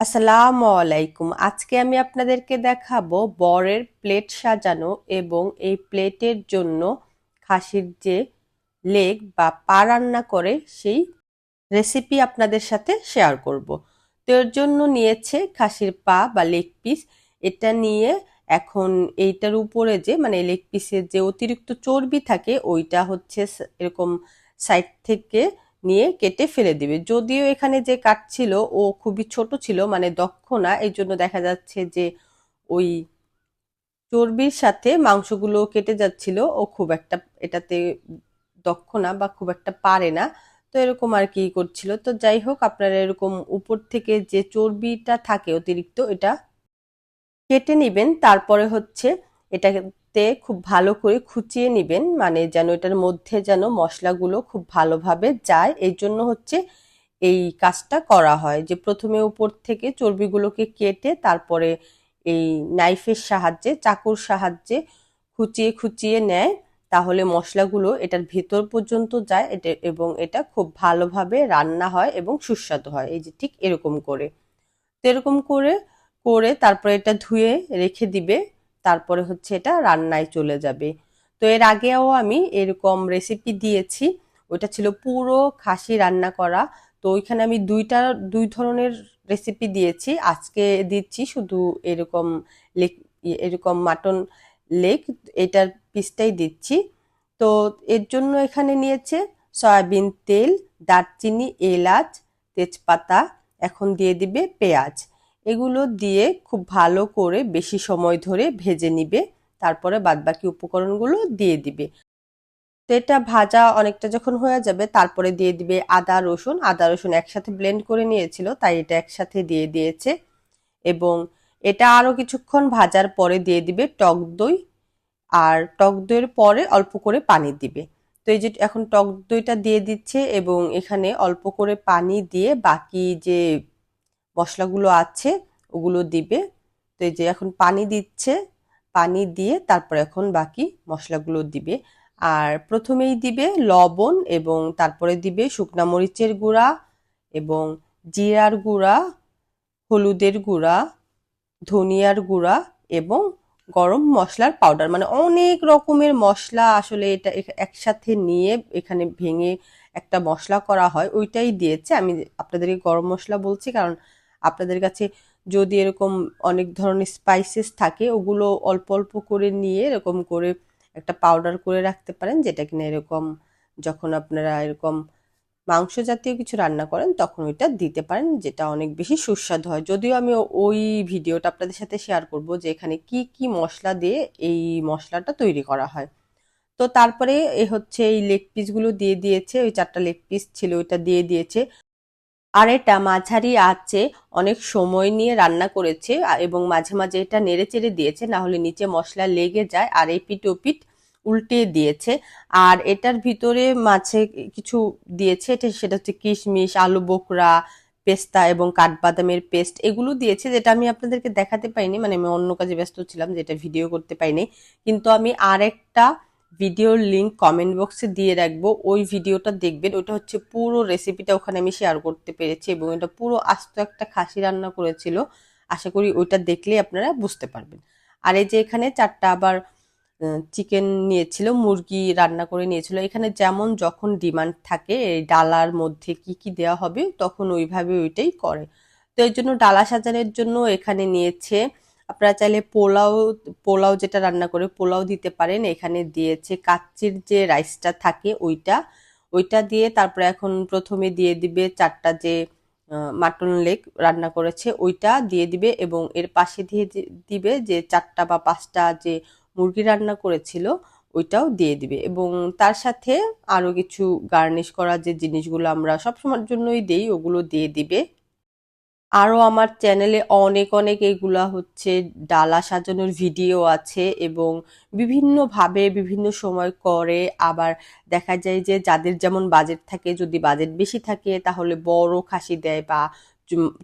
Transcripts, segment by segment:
আসসালামু আলাইকুম। আজকে আমি আপনাদেরকে দেখাবো বরের প্লেট সাজানো এবং এই প্লেটের জন্য খাসির যে লেগ বা পা রান্না করে সেই রেসিপি আপনাদের সাথে শেয়ার করব। তো এর জন্য নিয়েছে খাসির পা বা লেগ পিস এটা নিয়ে এখন এইটার উপরে যে মানে লেগ পিসের যে অতিরিক্ত চর্বি থাকে, ওইটা হচ্ছে এরকম সাইড থেকে নিয়ে কেটে ফেলে দিবে। যদিও এখানে যে কাটছিল ও খুবই ছোট ছিল মানে দক্ষ না এই জন্য দেখা যাচ্ছে যে ওই চর্বির সাথে মাংসগুলো কেটে যাচ্ছিল। ও খুব একটা এটাতে দক্ষ না বা খুব একটা পারে না। তো এরকম আর কি করছিল। তো যাই হোক, আপনারা এরকম উপর থেকে যে চর্বিটা থাকে অতিরিক্ত, এটা কেটে নেবেন। তারপরে হচ্ছে এটাতে খুব ভালো করে খুচিয়ে নিবেন। মানে যেন এটার মধ্যে যেন মশলাগুলো খুব ভালোভাবে যায়। এই জন্য হচ্ছে এই কাজটা করা হয় যে প্রথমে উপর থেকে চর্বিগুলোকে কেটে তারপরে এই নাইফের সাহায্যে, চাকুর সাহায্যে খুচিয়ে খুচিয়ে নেয়। তাহলে মশলাগুলো এটার ভেতর পর্যন্ত যায়। এটা এবং এটা খুব ভালোভাবে রান্না হয় এবং সুস্বাদু হয়। এই যে ঠিক এরকম করে। তো এরকম করে করে তারপরে এটা ধুয়ে রেখে দিবে। তারপরে হচ্ছে এটা রান্নায় চলে যাবে। তো এর আগেও আমি এরকম রেসিপি দিয়েছি, ওইটা ছিল পুরো খাসি রান্না করা। তো ওইখানে আমি দুইটা, দুই ধরনের রেসিপি দিয়েছি। আজকে দিচ্ছি শুধু এরকম লেক এরকম মাটন লেক এটার পিসটাই দিচ্ছি। তো এর জন্য এখানে নিয়েছে সয়াবিন তেল, দারচিনি, এলাচ, তেজপাতা, এখন দিয়ে দিবে পেঁয়াজ। এগুলো দিয়ে খুব ভালো করে বেশি সময় ধরে ভেজে নিবে, তারপরে বাদবাকি উপকরণগুলো দিয়ে দিবে। তো এটা ভাজা অনেকটা যখন হয়ে যাবে, তারপরে দিয়ে দিবে আদা, রসুন। আদা, রসুন একসাথে ব্লেন্ড করে নিয়েছিল, তাই এটা একসাথে দিয়ে দিয়েছে। এবং এটা আরও কিছুক্ষণ ভাজার পরে দিয়ে দিবে টক দই, আর টক দইয়ের পরে অল্প করে পানি দিবে। তো এই যে এখন টক দইটা দিয়ে দিচ্ছে এবং এখানে অল্প করে পানি দিয়ে বাকি যে মশলাগুলো আছে, ওগুলো দিবে। তো এই যে এখন পানি দিচ্ছে, পানি দিয়ে তারপর এখন বাকি মশলাগুলো দিবে। আর প্রথমেই দিবে লবণ এবং তারপরে দিবে শুকনা মরিচের গুঁড়া এবং জিরার গুঁড়া, হলুদের গুঁড়া, ধনিয়ার গুঁড়া এবং গরম মশলার পাউডার। মানে অনেক রকমের মশলা আসলে এটা একসাথে নিয়ে এখানে ভেঙে একটা মশলা করা হয়, ওইটাই দিয়েছে। আমি আপনাদেরকে গরম মশলা বলছি কারণ আপনাদের কাছে যদি এরকম অনেক ধরনের স্পাইসেস থাকে, ওগুলো অল্প অল্প করে নিয়ে এরকম করে একটা পাউডার করে রাখতে পারেন, যেটা কিনা এরকম যখন আপনারা এরকম মাংস জাতীয় কিছু রান্না করেন, তখন ওইটা দিতে পারেন, যেটা অনেক বেশি সুস্বাদু হয়। যদিও আমি ওই ভিডিওটা আপনাদের সাথে শেয়ার করব যে এখানে কি কি মশলা দিয়ে এই মশলাটা তৈরি করা হয়। তো তারপরে এ হচ্ছে এই লেগ পিসগুলো দিয়ে দিয়েছে, ওই চারটা লেগ পিস ছিল, ওইটা দিয়ে দিয়েছে। আর এটা মাঝারি আছে অনেক সময় নিয়ে রান্না করেছে এবং মাঝে মাঝে এটা নেড়ে চেড়ে দিয়েছে, না হলে নিচে মশলা লেগে যায় আর এই পিঠ ওপিঠ উল্টে দিয়েছে। আর এটার ভিতরে মাছে কিছু দিয়েছে, এটা সেটা হচ্ছে কিশমিশ, আলু বোকরা, পেস্তা এবং কাঠবাদামের পেস্ট, এগুলো দিয়েছে যেটা আমি আপনাদেরকে দেখাতে পাইনি মানে আমি অন্য কাজে ব্যস্ত ছিলাম যেটা ভিডিও করতে পাইনি। কিন্তু আমি আরেকটা ভিডিওর লিঙ্ক কমেন্ট বক্সে দিয়ে রাখব। ওই ভিডিওটা দেখবেন। ওটা হচ্ছে পুরো রেসিপিটা ওখানে আমি শেয়ার করতে পেরেছি এবং এটা পুরো আস্ত একটা খাসি রান্না করেছিল। আশা করি ওইটা দেখলেই আপনারা বুঝতে পারবেন। আর এই যে এখানে চারটা আবার চিকেন নিয়েছিল, মুরগি রান্না করে নিয়েছিল। এখানে যেমন যখন ডিমান্ড থাকে, এই ডালার মধ্যে কি কি দেওয়া হবে, তখন ওইভাবে ওইটাই করে। তো এর জন্য ডালা সাজানোর জন্য এখানে নিয়েছে আপনারা চাইলে পোলাও পোলাও যেটা রান্না করে পোলাও দিতে পারেন। এখানে দিয়েছে কাচ্চির যে রাইসটা থাকে ওইটা। ওইটা দিয়ে তারপরে এখন প্রথমে দিয়ে দিবে চারটা যে মাটন লেগ রান্না করেছে, ওইটা দিয়ে দিবে এবং এর পাশে দিয়ে দিবে যে চারটা বা পাঁচটা যে মুরগি রান্না করেছিল, ওইটাও দিয়ে দিবে। এবং তার সাথে আরও কিছু গার্নিশ করা যে জিনিসগুলো আমরা সবসময়ের জন্যই দেই, ওগুলো দিয়ে দিবে। আরও আমার চ্যানেলে অনেক অনেক এগুলা হচ্ছে ডালা সাজানোর ভিডিও আছে এবং বিভিন্নভাবে বিভিন্ন সময় করে। আবার দেখা যায় যে যাদের যেমন বাজেট থাকে, যদি বাজেট বেশি থাকে, তাহলে বড় খাসি দেয় বা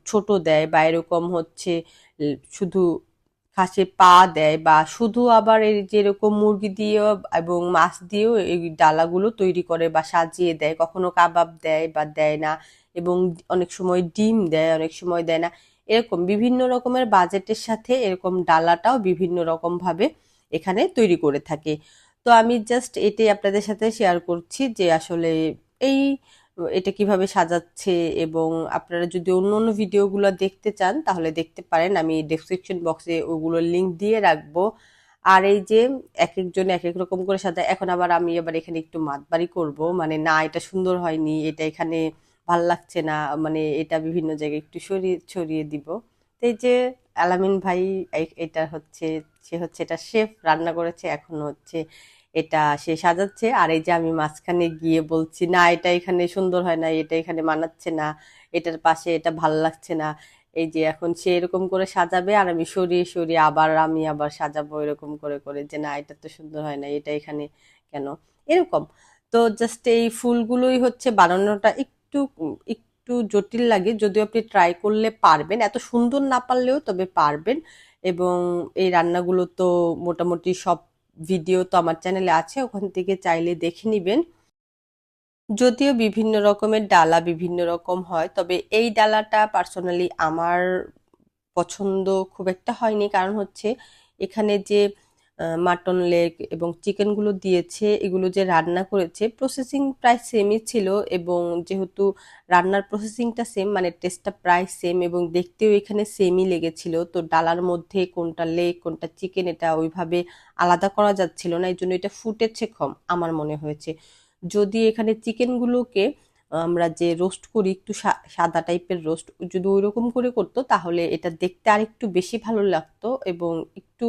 ছোট দেয় বা এরকম হচ্ছে শুধু খাসির পা দেয় বা শুধু আবার এই যেরকম মুরগি দিয়েও এবং মাছ দিয়েও এই ডালাগুলো তৈরি করে বা সাজিয়ে দেয়। কখনো কাবাব দেয় বা দেয় না। এবং অনেক সময় ডিম দেয়, অনেক সময় দেয় না। এরকম বিভিন্ন রকমের বাজেটের সাথে এরকম ডালাটাও বিভিন্ন রকম ভাবে এখানে তৈরি করে থাকে। তো আমি জাস্ট এটাই আপনাদের সাথে শেয়ার করছি যে আসলে এই, এটা কীভাবে সাজাচ্ছে এবং আপনারা যদি অন্য অন্য ভিডিওগুলো দেখতে চান, তাহলে দেখতে পারেন। আমি ডেসক্রিপশন বক্সে ওগুলোর লিংক দিয়ে রাখব। আর এই যে এক একজন এক এক রকম করে সাজায়, এখন আবার আমি আবার এখানে একটু মাতবাড়ি করব। মানে না, এটা সুন্দর হয়নি, এটা এখানে ভালো লাগছে না মানে এটা বিভিন্ন জায়গায় একটু সরিয়ে, ছড়িয়ে দিব। তো এই যে আলামিন ভাই এটা হচ্ছে, সে হচ্ছে, এটা শেফ রান্না করেছে, এখন হচ্ছে এটা সে সাজাচ্ছে। আর এই যে আমি মাঝখানে গিয়ে বলছি, না, এটা এখানে সুন্দর হয় না, এটা এখানে মানাচ্ছে না, এটার পাশে এটা ভালো লাগছে না। এই যে এখন সে এরকম করে সাজাবে, আর আমি সরিয়ে সরিয়ে আবার আমি আবার সাজাবো এরকম করে করে যে, না, এটা তো সুন্দর হয় না, এটা এখানে কেন? এরকম। তো জাস্ট এই ফুলগুলোই হচ্ছে বানানোটা একটু একটু জটিল লাগে, যদিও আপনি ট্রাই করলে পারবেন। এত সুন্দর না পারলেও তবে পারবেন। এবং এই রান্নাগুলো তো মোটামুটি সব ভিডিও তো আমার চ্যানেলে আছে, ওখান থেকে চাইলে দেখে নেবেন। যদিও বিভিন্ন রকমের ডালা বিভিন্ন রকম হয়, তবে এই ডালাটা পার্সোনালি আমার পছন্দ খুব একটা হয়নি। কারণ হচ্ছে এখানে যে মাটন লেগ এবং চিকেনগুলো দিয়েছে, এগুলো যে রান্না করেছে প্রসেসিং প্রায় সেমই ছিল এবং যেহেতু রান্নার প্রসেসিংটা সেম মানে টেস্টটা প্রায় সেম এবং দেখতেও এখানে সেমই লেগেছিল, তো ডালার মধ্যে কোনটা লেগ, কোনটা চিকেন এটা ওইভাবে আলাদা করা যাচ্ছিল না এই জন্য এটা ফুটেছে কম, আমার মনে হয়েছে। যদি এখানে চিকেনগুলোকে আমরা যে রোস্ট করি, একটু সাদা টাইপের রোস্ট যদি ওই রকম করে করতো, তাহলে এটা দেখতে আর একটু বেশি ভালো লাগতো এবং একটু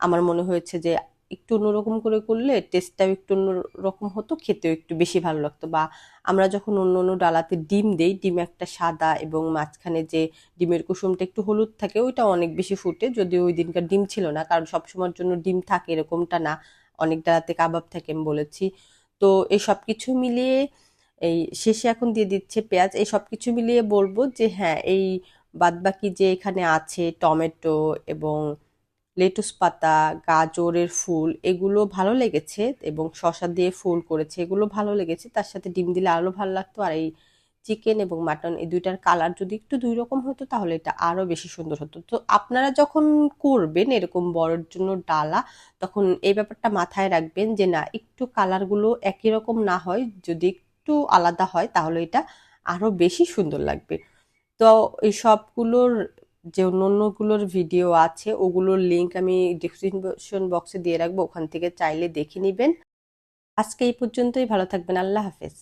আমার মনে হয়েছে যে একটু অন্যরকম করে করলে টেস্টটাও একটু অন্যরকম হতো, খেতেও একটু বেশি ভালো লাগতো বা আমরা যখন অন্য অন্য ডালাতে ডিম দেই, ডিম একটা সাদা এবং মাঝখানে যে ডিমের কুসুমটা একটু হলুদ থাকে, ওইটা অনেক বেশি ফুটে, যদিও ওই দিনকার ডিম ছিল না, কারণ সবসময়ের জন্য ডিম থাকে এরকমটা না, অনেক ডালাতে কাবাব থাকে আমি বলেছি। তো এই সব কিছু মিলিয়ে এই শেষে এখন দিয়ে দিচ্ছে পেঁয়াজ, এই সব কিছু মিলিয়ে বলব যে হ্যাঁ এই বাদবাকি যে এখানে আছে টমেটো এবং লেটুস পাতা, গাজরের ফুল, এগুলো ভালো লেগেছে এবং শসা দিয়ে ফুল করেছে, এগুলো ভালো লেগেছে। তার সাথে ডিম দিলে আরও ভালো লাগতো। আর এই চিকেন এবং মাটন এই দুইটার কালার যদি একটু দুই রকম হতো তাহলে এটা আরও বেশি সুন্দর হতো। তো আপনারা যখন করবেন এরকম বড়ের জন্য ডালা, তখন এই ব্যাপারটা মাথায় রাখবেন যে না, একটু কালারগুলো একই রকম না হয়, যদি একটু আলাদা হয়, তাহলে এটা আরও বেশি সুন্দর লাগবে। তো এই সবগুলোর যে অন্যান্যগুলোর ভিডিও আছে, ওগুলোর লিংক আমি ডিসক্রিপশন বক্সে দিয়ে রাখব, ওখান থেকে চাইলে দেখে নেবেন। আজকে এই পর্যন্তই, ভালো থাকবেন, আল্লাহ হাফেজ।